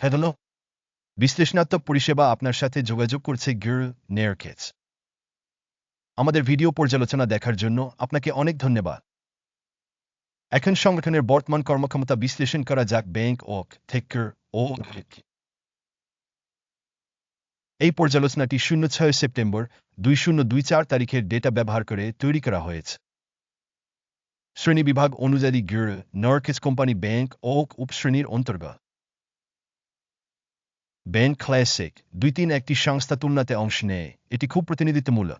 Hello বিশ্লেষণাত্মক পরিষেবা আপনার সাথে যোগাযোগ করছে গির নেয়ারকেটস আমাদের ভিডিও পর্যালোচনা দেখার জন্য আপনাকে অনেক ধন্যবাদ। এখন সংগঠনের বর্তমান কর্মক্ষমতা বিশ্লেষণ করা যাক ব্যাংক ও থেকার ও এই পর্যালোচনাটি শূন্য ছয় সেপ্টেম্বর দুই শূন্য দুই চার তারিখের ডেটা ব্যবহার করে তৈরি করা হয়েছে। শ্রেণি বিভাগ অনুযায়ী গির নরকেস কোম্পানি ব্যাংক ওক উপশ্রেণীর অন্তর্গত। ব্যাংক ক্লাসিক দুই তিন একটি সংস্থা তুলনাতে অংশ নেয়। এটি খুব প্রতিনিধিত্বমূলক।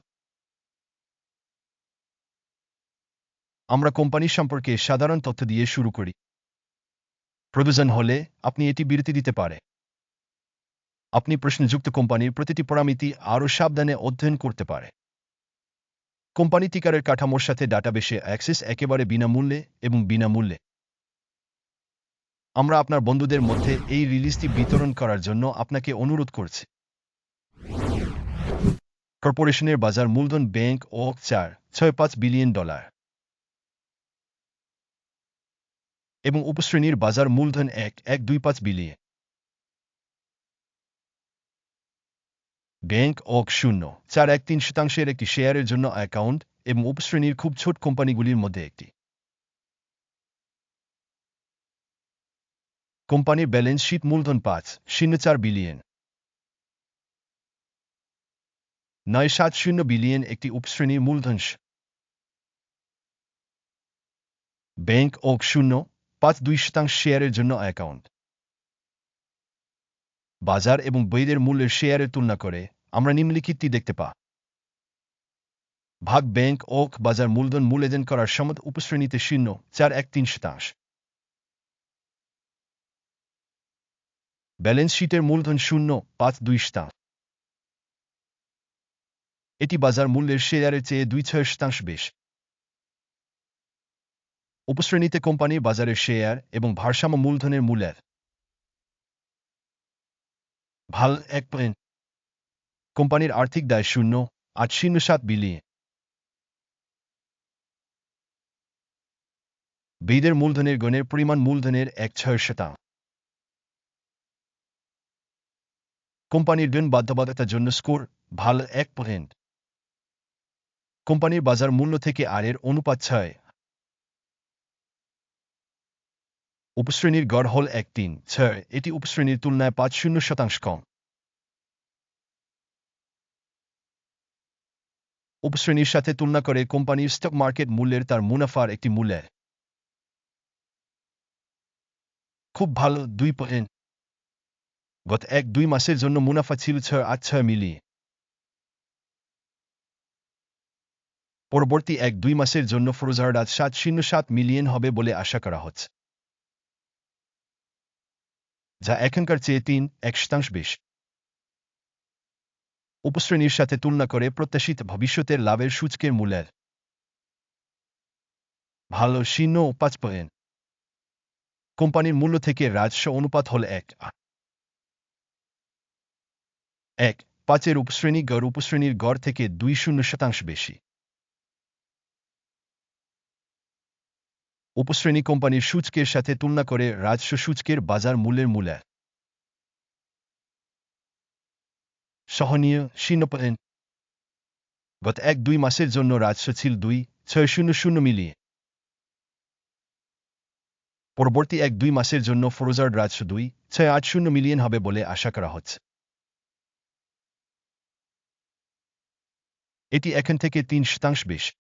আমরা কোম্পানি সম্পর্কে সাধারণ তথ্য দিয়ে শুরু করি। প্রয়োজন হলে আপনি এটি বিরতি দিতে পারে। আপনি প্রশ্নযুক্ত কোম্পানির প্রতিটি পরামিতি আরও সাবধানে অধ্যয়ন করতে পারে। কোম্পানি টিকারের কাঠামোর সাথে ডাটাবেসে অ্যাক্সেস একেবারে বিনামূল্যে এবং বিনামূল্যে। আমরা আপনার বন্ধুদের মধ্যে এই রিলিজটি বিতরণ করার জন্য আপনাকে অনুরোধ করছি। কর্পোরেশনের বাজার মূলধন ব্যাংক ও চার, ছয় পাঁচ বিলিয়ন ডলার। এবং উপশ্রেণীর বাজার মূলধন এক এক দুই পাঁচ বিলিয়ন। ব্যাংক ওক শূন্য, চার এক তিন শতাংশের একটি শেয়ারের জন্য অ্যাকাউন্ট এবং উপশ্রেণীর খুব ছোট কোম্পানিগুলির মধ্যে একটি। কোম্পানির ব্যালেন্স শীট মূলধন পাঁচ, শূন্য চার বিলিয়ন। নয় সাত শূন্য বিলিয়ন একটি উপশ্রেণীর মূলধন ব্যাংক ওক শূন্য, পাঁচ দুই শতাংশ শেয়ারের জন্য অ্যাকাউন্ট। বাজার এবং বইদের মূল্যের শেয়ারের তুলনা করে আমরা নিম্নলিখিতটি দেখতে পা ভাগ ব্যাংক ওক বাজার মূলধন মূল্যায়ন করার সমত উপশ্রেণীতে শূন্য, চার এক তিন শতাংশ। ব্যালেন্স শিটের মূলধন শূন্য, পাঁচ দুই শতাংশ। এটি বাজার মূল্যের শেয়ারের চেয়ে দুই ছয় শতাংশ বেশ। উপশ্রেণীতে কোম্পানির বাজারের শেয়ার এবং ভারসাম্য মূলধনের মূল্যের। ভালো এক পয়েন্ট কোম্পানির আর্থিক দায় শূন্য, আট শূন্য সাত বিলিয়ন। বেদের মূলধনের গণের পরিমাণ মূলধনের এক ছয় শতাংশ। কোম্পানির ঋণ বাধ্যবাধকতার জন্য স্কোর ভালো এক পয়েন্ট। কোম্পানির বাজার মূল্য থেকে আয়ের অনুপাত ছয়। উপশ্রেণীর গড় হল এক তিন, ছয়। এটি উপশ্রেণীর তুলনায় পাঁচ শূন্য শতাংশ কম। উপশ্রেণীর সাথে তুলনা করে কোম্পানির স্টক মার্কেট মূল্যের তার মুনাফার একটি মূল্যের খুব ভালো দুই পয়েন্ট। গত এক দুই মাসের জন্য মুনাফা ছিল ছয়, আট, ছয় মিলিয়ে পরবর্তী এক দুই মাসের জন্য ফরোজার আজ সাত, শূন্য সাত মিলিয়ন হবে বলে আশা করা হচ্ছে। যা এখনকার চেয়ে তিন এক শতাংশ বেশ। উপশ্রেণীর সাথে তুলনা করে প্রত্যাশিত ভবিষ্যতের লাভের সূচকের মূল্যের। ভালো শূন্য পাঁচ পয়েন্ট। কোম্পানির মূল্য থেকে রাজস্ব অনুপাত হল এক এক, পাঁচের উপশ্রেণী গড় উপশ্রেণীর গড় থেকে দুই শূন্য শতাংশ বেশি। উপশ্রেণী কোম্পানির সূচকের সাথে তুলনা করে রাজস্ব সূচকের বাজার মূল্যের মূল্য সহনীয় শূন্য গত এক দুই মাসের জন্য রাজস্ব ছিল দুই, ছয় শূন্য শূন্য মিলিয়ে পরবর্তী এক দুই মাসের জন্য ফরোজার রাজস্ব দুই, ছয় আট শূন্য মিলিয়ন হবে বলে আশা করা হচ্ছে। এটি এখন থেকে তিন শতাংশ বেশ।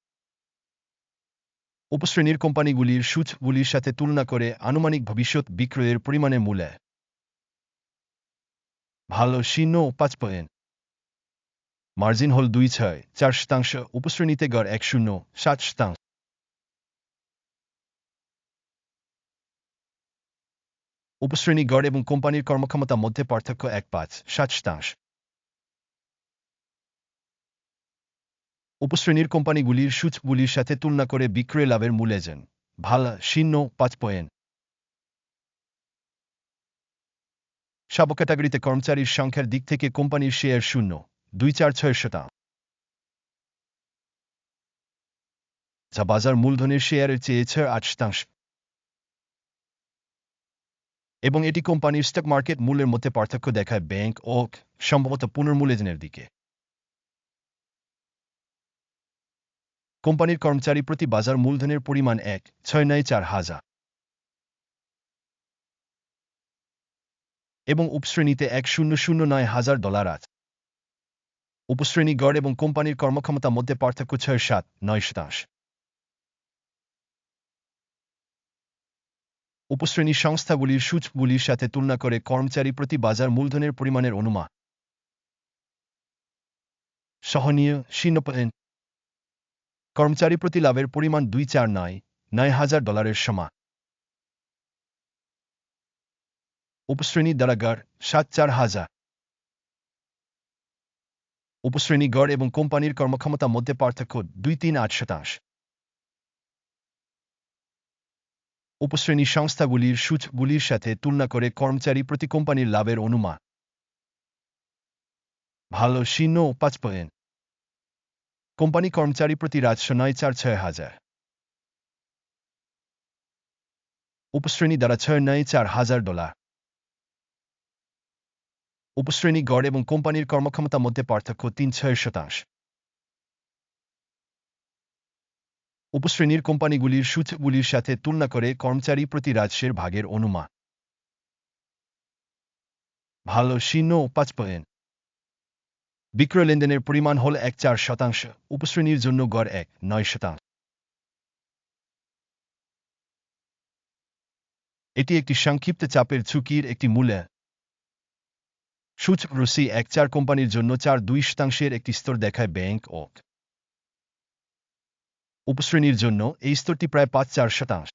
উপশ্রেণীর কোম্পানিগুলির সূচগুলির সাথে তুলনা করে আনুমানিক ভবিষ্যৎ বিক্রয়ের পরিমাণে মূল্য। ভালো শূন্য পাঁচ পয়েন্ট। মার্জিন হল দুই ছয়, চার শতাংশ, উপশ্রেণীতে গড় এক শূন্য, সাত শতাংশ। উপশ্রেণী গড় এবং কোম্পানির কর্মক্ষমতা মধ্যে পার্থক্য এক পাঁচ, সাত শতাংশ। উপশ্রেণীর কোম্পানিগুলির সূচগুলির সাথে তুলনা করে বিক্রয় লাভের মূল্যায়ন ভালো শূন্য পাঁচ পয়েন্ট। সব ক্যাটাগরিতে কর্মচারীর সংখ্যার দিক থেকে কোম্পানির শেয়ার শূন্য, দুই চার ছয় শতাংশ। যা বাজার মূলধনের শেয়ারের চেয়ে ছয় আট শতাংশ। এবং এটি কোম্পানির স্টক মার্কেট মূল্যের মধ্যে পার্থক্য দেখায় ব্যাংক ও সম্ভবত পুনর্মূল্যায়নের দিকে। কোম্পানির কর্মচারী প্রতি বাজার মূলধনের পরিমাণ এক, ছয় নয় চার হাজার। এবং উপশ্রেণীতে এক শূন্য শূন্য নয় হাজার ডলার আছে। উপশ্রেণী গড় এবং কোম্পানির কর্মক্ষমতা মধ্যে পার্থক্য ছয় সাত, নয় শতাংশ। উপশ্রেণী সংস্থাগুলির সূচগুলির সাথে তুলনা করে কর্মচারী প্রতি বাজার মূলধনের পরিমাণের অনুমান। সহনীয়, শূন্য পয়েন্ট কর্মচারী প্রতি লাভের পরিমাণ দুই চার নয় নয় হাজার ডলারের সমান। উপশ্রেণী দ্বারা গড় সাত চার হাজার। উপশ্রেণী গড় এবং কোম্পানির কর্মক্ষমতা মধ্যে পার্থক্য দুই তিন আট শতাংশ। উপশ্রেণী সংস্থাগুলির সূচকগুলির সাথে তুলনা করে কর্মচারী প্রতি কোম্পানির লাভের অনুমান। ভালো ও পাঁচ পয়েন্ট। কোম্পানি কর্মচারী প্রতি রাজস্ব নয় চার ছয় হাজার। উপশ্রেণী দ্বারা ছয় নয় চার হাজার ডলার। উপশ্রেণী গড় এবং কোম্পানির কর্মক্ষমতা মধ্যে পার্থক্য তিন ছয় শতাংশ। উপশ্রেণীর কোম্পানিগুলির সূচকগুলির সাথে তুলনা করে কর্মচারী প্রতি রাজস্বের ভাগের অনুমান। ভালো ও পাঁচ পয়েন্ট। বিক্রয় লেনদেনের পরিমাণ হল এক চার শতাংশ। উপশ্রেণীর জন্য গড় এক, নয় শতাংশ। এটি একটি সংক্ষিপ্ত চাপের ঝুঁকির একটি মূল্য সূচক রুসি এক চার কোম্পানির জন্য চার দুই শতাংশের একটি স্তর দেখায় ব্যাংক ও উপশ্রেণীর জন্য এই স্তরটি প্রায় পাঁচ চার শতাংশ।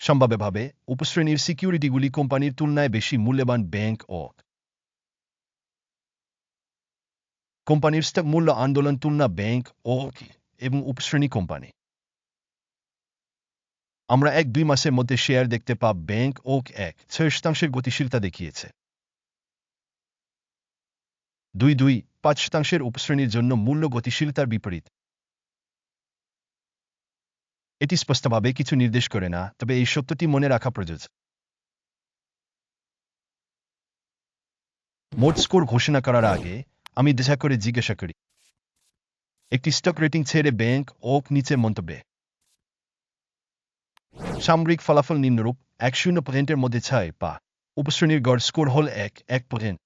সম্ভাব্যভাবে উপশ্রেণীর সিকিউরিটিগুলি কোম্পানির তুলনায় বেশি মূল্যবান ব্যাংক ও কোম্পানির স্টক মূল্য আন্দোলন তুলনা ব্যাংক ও এবং উপশ্রেণী কোম্পানি আমরা এক দুই মাসের মধ্যে শেয়ার দেখতে পাব ব্যাংক ওক এক ছয় শতাংশের গতিশীলতা দেখিয়েছে দুই দুই পাঁচ শতাংশের উপশ্রেণীর জন্য মূল্য গতিশীলতার বিপরীত এটি স্পষ্টভাবে কিছু নির্দেশ করে না তবে এই সত্যটি মনে রাখা প্রযোজ্য মোট স্কোর ঘোষণা করার আগে আমি দেখা করে জিজ্ঞাসা করি, একটি স্টক রেটিং ছেড়ে ব্যাংক, ওক নিচে মন্তব্যে? সামরিক ফলাফল নিম্নরূপ, এক শূন্য পয়েন্টের মধ্যে ছয় পা। উপশ্রেণীর গড় স্কোর হল এক এক পয়েন্ট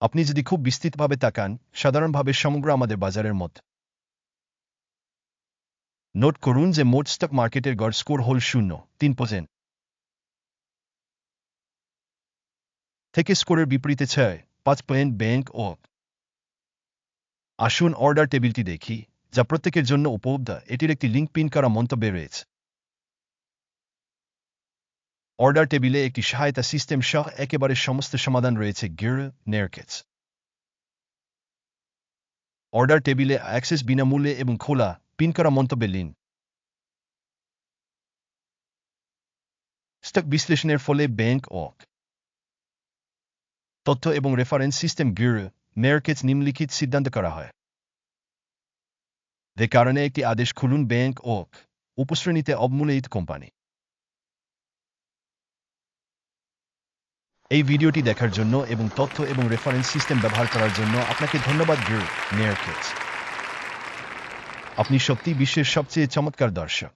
আপনি যদি খুব বিস্তৃতভাবে তাকান, সাধারণভাবে সমগ্র আমাদের বাজারের মত। নোট করুন যে মোট স্টক মার্কেটের গড় স্কোর হল শূন্য, তিন পয়েন্ট থেকে স্কোরের বিপরীতে ছয় পাঁচ পয়েন্ট ব্যাংক ও আসুন অর্ডার টেবিলটি দেখি, যা প্রত্যেকের জন্য উপলব্ধ। এটির একটি লিঙ্ক পিন করা মন্তব্যে রয়েছে। অর্ডার টেবিলে একটি সহায়তা সিস্টেম সহ একেবারে সমস্ত সমাধান রয়েছে গির নেরকেটস অর্ডার টেবিলে অ্যাক্সেস বিনামূল্যে এবং খোলা, পিন করা মন্তব্যে লিন স্টক বিশ্লেষণের ফলে ব্যাংক ওক তথ্য এবং রেফারেন্স সিস্টেম গির মেয়ারকেটস নিম্নলিখিত সিদ্ধান্ত করা হয়। যে কারণে একটি আদেশ খুলুন ব্যাংক ও উপশ্রেণীতে অবমূল্যায়িত কোম্পানি এই ভিডিওটি দেখার জন্য এবং তথ্য এবং রেফারেন্স সিস্টেম ব্যবহার করার জন্য আপনাকে ধন্যবাদ গ্রু মেয়ারকেটস আপনি সত্যি বিশ্বের সবচেয়ে চমৎকার দর্শক।